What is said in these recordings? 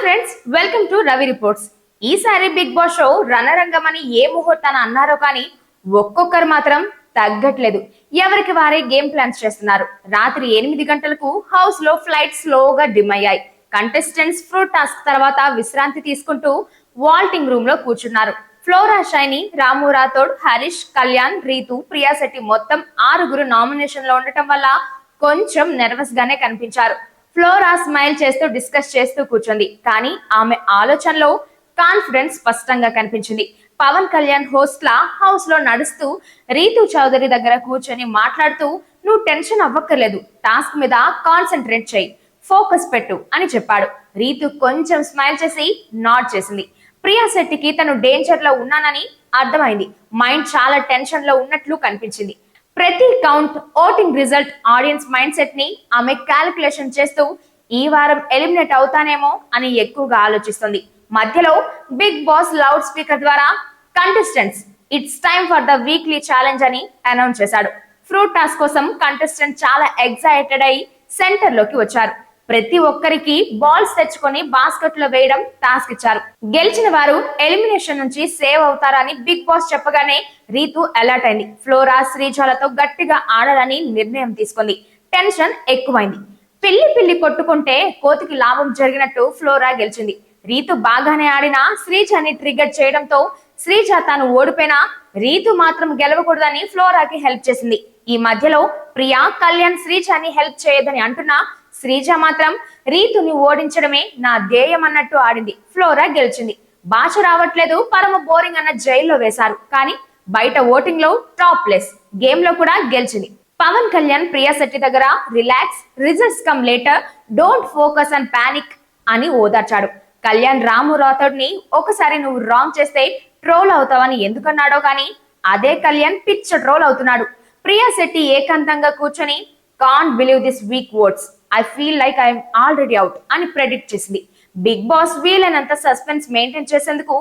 Friends welcome to Ravi Reports ఈసారి Bigg Boss show రణరంగమని ఏ ముహూర్తాన అన్నారో కానీ ఒక్కొక్కరు మాత్రం తగ్గట్లేదు. ఎవరికి వారే గేమ్ ప్లాన్స్ చేస్తున్నారు. రాత్రి ఎనిమిది గంటలకు హౌస్లో ఫ్లైట్ స్లోగా డిమ్ అయ్యాయి. కంటెస్టెంట్స్ ఫ్రూట్ టాస్క్ తర్వాత విశ్రాంతి తీసుకుంటూ వాల్టింగ్ రూమ్లో కూర్చున్నారు. ఫ్లోరా షైని రాము రాథోడ్ హరీష్ కళ్యాణ్ రీతు ప్రియా శెట్టి మొత్తం ఆరుగురు నామినేషన్లో ఉండటం వల్ల కొంచెం నెర్వస్ గానే కనిపించారు. ఫ్లోరా స్మైల్ చేస్తూ డిస్కస్ చేస్తూ కూర్చుంది. కానీ ఆమె ఆలోచనలో కాన్ఫిడెన్స్ స్పష్టంగా కనిపించింది. పవన్ కళ్యాణ్ హోస్ట్ లా హౌస్లో నడుస్తూ రీతు చౌదరి దగ్గర కూర్చొని మాట్లాడుతూ నువ్వు టెన్షన్ అవ్వక్కర్లేదు. టాస్క్ మీద కాన్సన్ట్రేట్ చేయి. ఫోకస్ పెట్టు అని చెప్పాడు. రీతు కొంచెం స్మైల్ చేసి నాట్ చేసింది. ప్రియా శెట్టికి తను డేంజర్లో ఉన్నానని అర్థమైంది. మైండ్ చాలా టెన్షన్లో ఉన్నట్లు కనిపించింది. ప్రతి count voting result audience mind సెట్ని ఆమె క్యాలిక్యులేషన్ చేస్తూ ఈ వారం ఎలిమినేట్ అవుతానేమో అని ఎక్కువగా ఆలోచిస్తుంది. మధ్యలో బిగ్ బాస్ లౌడ్ స్పీకర్ ద్వారా contestants it's time for the weekly challenge అని అనౌన్స్ చేశాడు. ఫ్రూట్ టాస్క్ కోసం కంటెస్టెంట్ చాలా ఎగ్జైటెడ్ అయి సెంటర్లోకి వచ్చారు. ప్రతి ఒక్కరికి బాల్స్ తెచ్చుకొని బాస్కెట్లో వేయడం టాస్క్ ఇచ్చారు. గెలిచిన వారు ఎలిమినేషన్ నుంచి సేవ్ అవుతారని బిగ్ బాస్ చెప్పగానే రీతు అలర్ట్ అయింది. ఫ్లోరా శ్రీజాలతో గట్టిగా ఆడాలని నిర్ణయం తీసుకుంది. టెన్షన్ ఎక్కువైంది. పిల్లి పిల్లి కొట్టుకుంటే కోతికి లాభం జరిగినట్టు ఫ్లోరా గెలిచింది. రీతు బాగానే ఆడినా శ్రీజాని ట్రిగర్ చేయడంతో శ్రీజ తాను ఓడిపోయినా రీతు మాత్రం గెలవకూడదని ఫ్లోరాకి హెల్ప్ చేసింది. ఈ మధ్యలో ప్రియా కళ్యాణ్ శ్రీజాని హెల్ప్ చేయదని అంటున్నా శ్రీజ మాత్రం రీతుని ఓడించడమే నా ధ్యేయం అన్నట్టు ఆడింది. ఫ్లోరా గెలిచింది. భాష రావట్లేదు. పరమ బోరింగ్ అన్న జైల్లో వేశారు. కానీ బయట ఓటింగ్లో టాప్ ప్లేస్ గేమ్లో కూడా గెలిచింది. పవన్ కళ్యాణ్ ప్రియా శెట్టి దగ్గర relax results come later don't focus and panic అని ఓదార్చాడు. కళ్యాణ్ రాము రాథోడ్ని ఒకసారి నువ్వు రాంగ్ చేస్తే ట్రోల్ అవుతావని ఎందుకన్నాడో కానీ అదే కళ్యాణ్ పిచ్చ ట్రోల్ అవుతున్నాడు. ప్రియా శెట్టి ఏకాంతంగా కూర్చొని can't believe this week words I feel like I'm already out అని ప్రెడిక్ట్ చేసింది. బిగ్ బాస్ వీలైనంత సస్పెన్స్ మెయింటైన్ చేసేందుకు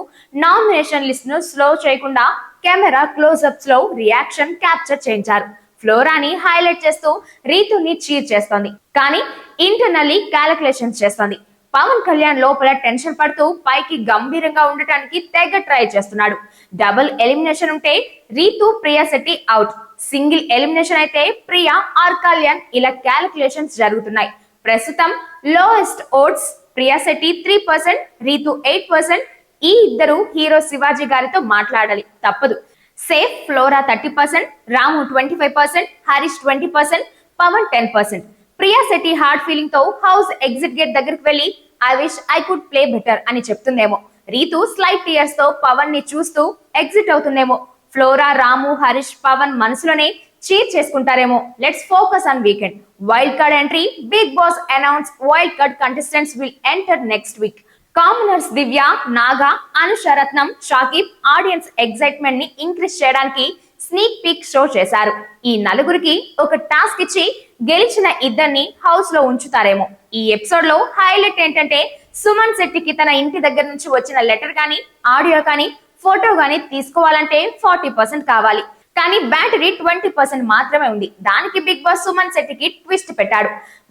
నామినేషన్ లిస్ట్ను స్లో చేయకుండా కెమెరా క్లోజ్అప్స్లో రియాక్షన్ క్యాప్చర్ చేయించారు. ఫ్లోరాని హైలైట్ చేస్తూ రీతుని చీర్ చేస్తోంది. కానీ ఇంటర్నల్లీ క్యాలిక్యులేషన్స్ చేస్తోంది. పవన్ కళ్యాణ్ లోపల టెన్షన్ పడుతూ పైకి గంభీరంగా ఉండటానికి తెగ ట్రై చేస్తున్నాడు. డబుల్ ఎలిమినేషన్ ఉంటే Ritu Priya Shetty out. Single elimination అయితే ప్రియా ఆర్ కళ్యాణ్ ఇలా క్యాలిక్యులేషన్స్ జరుగుతున్నాయి. ప్రస్తుతం lowest votes Priya Shetty three percent Ritu eight percent. ఈ ఇద్దరు హీరో శివాజీ గారితో మాట్లాడాలి. తప్పదు. Safe Flora thirty percent Ramu twenty five percent Harish twenty percent Pavan ten percent. Priya Shetty heart ఫీలింగ్తో హౌస్ ఎగ్జిట్ గేట్ దగ్గరికి వెళ్ళి I wish I could play better అని చెప్తుందేమో. రీతు స్లైట్ టీయర్స్తో పవన్ని చూస్తూ ఎగ్జిట్ అవుతుందేమో. ఫ్లోరా రాము హరీష్ పవన్ మనసులోనే cheer చేసుకుంటారేమో. Let's focus on weekend wild card entry Bigg Boss announce wild card contestants will enter next week commoners Divya Naga Anusha Ratnam Shakib audience ఎగ్జైట్మెంట్ని increase చేయడానికి sneak peek show చేశారు. ఈ నలుగురికి ఒక task ఇచ్చి గెలిచిన ఇద్దరిని హౌస్లో ఉంచుతారేమో. ఈ ఎపిసోడ్లో హైలైట్ ఏంటంటే సుమన్ శెట్టికి తన ఇంటి దగ్గర నుంచి వచ్చిన లెటర్ కానీ ఆడియో కానీ ఫోటో కానీ తీసుకోవాలంటే ఫార్టీ పర్సెంట్ కావాలి. కానీ బ్యాటరీ ట్వంటీ పర్సెంట్ మాత్రమే ఉంది. దానికి బిగ్ బాస్ సుమన్ శెట్టికి ట్విస్ట్ పెట్టాడు.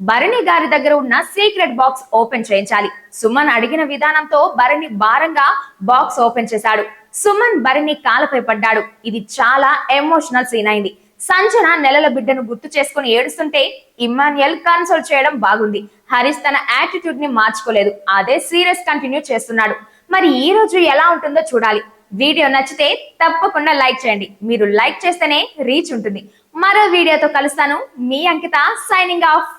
భరణి గారి దగ్గర ఉన్న సీక్రెట్ బాక్స్ ఓపెన్ చేయించాలి. సుమన్ అడిగిన విధానంతో భరణి భారంగా బాక్స్ ఓపెన్ చేశాడు. సుమన్ భరణి కాలపై పడ్డాడు. ఇది చాలా ఎమోషనల్ సీన్ అయింది. సంజన నెలల బిడ్డను గుర్తు చేసుకుని ఏడుస్తుంటే ఇమ్మాన్యుయల్ కన్సోల్ చేయడం బాగుంది. హరీష్ తన యాటిట్యూడ్ని మార్చుకోలేదు. అదే సీరియస్ కంటిన్యూ చేస్తున్నాడు. మరి ఈ రోజు ఎలా ఉంటుందో చూడాలి. వీడియో నచ్చితే తప్పకుండా లైక్ చేయండి. మీరు లైక్ చేస్తేనే రీచ్ ఉంటుంది. మరో వీడియోతో కలుస్తాను. మీ అంకిత సైనింగ్ ఆఫ్